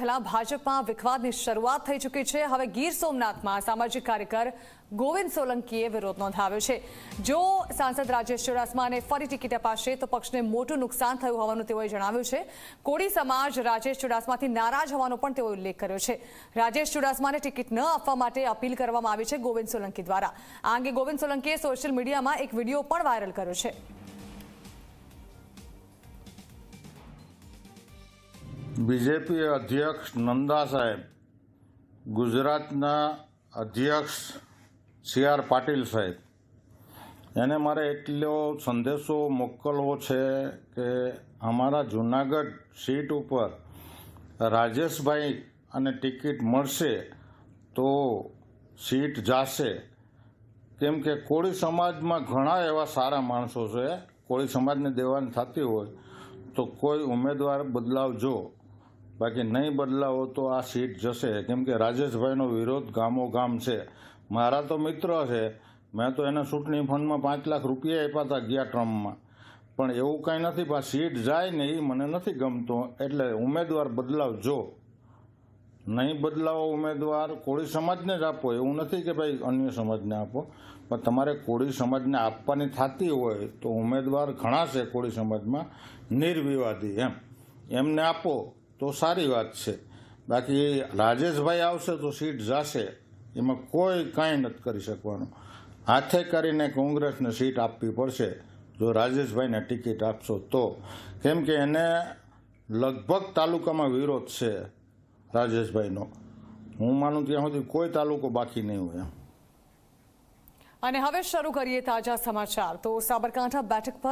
પહેલા ભાજપમાં વિખવાદની શરૂઆત થઈ ચૂકી છે. હવે ગીર સોમનાથમાં સામાજિક કાર્યકર ગોવિંદ સોલંકીએ વિરોધ નોંધાવ્યો છે. જો સાંસદ રાજેશ ચુડાસમાને ફરી ટિકિટ અપાશે તો પક્ષને મોટું નુકસાન થયું હોવાનું તેઓએ જણાવ્યું છે. કોળી સમાજ રાજેશ ચુડાસમાથી નારાજ હોવાનો પણ તેઓએ ઉલ્લેખ કર્યો છે. રાજેશ ચુડાસમાને ટિકિટ ન આપવા માટે અપીલ કરવામાં આવી છે ગોવિંદ સોલંકી દ્વારા. આ અંગે ગોવિંદ સોલંકીએ સોશિયલ મીડિયામાં એક વીડિયો પણ વાયરલ કર્યો છે. બીજેપી અધ્યક્ષ નંદા સાહેબ, ગુજરાતના અધ્યક્ષ સી આર પાટીલ સાહેબ. એને મારે એટલો સંદેશો મોકલવો છે કે અમારા જુનાગઢ સીટ ઉપર રાજેશભાઈ અને ટિકિટ મળશે તો સીટ જાશે. કેમ કે કોળી સમાજમાં ઘણા એવા સારા માણસો છે. કોળી સમાજને દેવાની થતી હોય તો કોઈ ઉમેદવાર બદલાવજો. બાકી નહીં બદલાવો તો આ સીટ જશે. કેમ કે રાજેશભાઈનો વિરોધ ગામો ગામ છે. મારા તો મિત્ર છે. મેં તો એને ચૂંટણી ફંડમાં પાંચ લાખ રૂપિયા આપ્યા હતા ગયા ટ્રમ્પમાં. પણ એવું કાંઈ નથી, પણ સીટ જાય ને એ મને નથી ગમતો. એટલે ઉમેદવાર બદલાવજો. નહીં બદલાવો ઉમેદવાર, કોળી સમાજને જ આપો. એવું નથી કે ભાઈ અન્ય સમાજને આપો. પણ તમારે કોળી સમાજને આપવાની થતી હોય તો ઉમેદવાર ઘણા છે કોળી સમાજમાં. નિર્વિવાદી એમ. એમને આપો. તો સારી વાત છે. બાકી રાજેશભાઈ આવશે તો સીટ જાશે. એમાં કોઈ કાંઈ નથી કરી શકવાનું. હાથે કરીને કોંગ્રેસને સીટ આપવી પડશે. જો રાજેશભાઈને ટિકિટ આપશો તો. કેમ કે એને લગભગ તાલુકામાં વિરોધ છે રાજેશભાઈનો. હું માનું ત્યાં સુધી કોઈ તાલુકો બાકી નહીં હોય અને હવે શરૂ કરીએ તાજા સમાચાર. તો સાબરકાંઠા બેઠક પર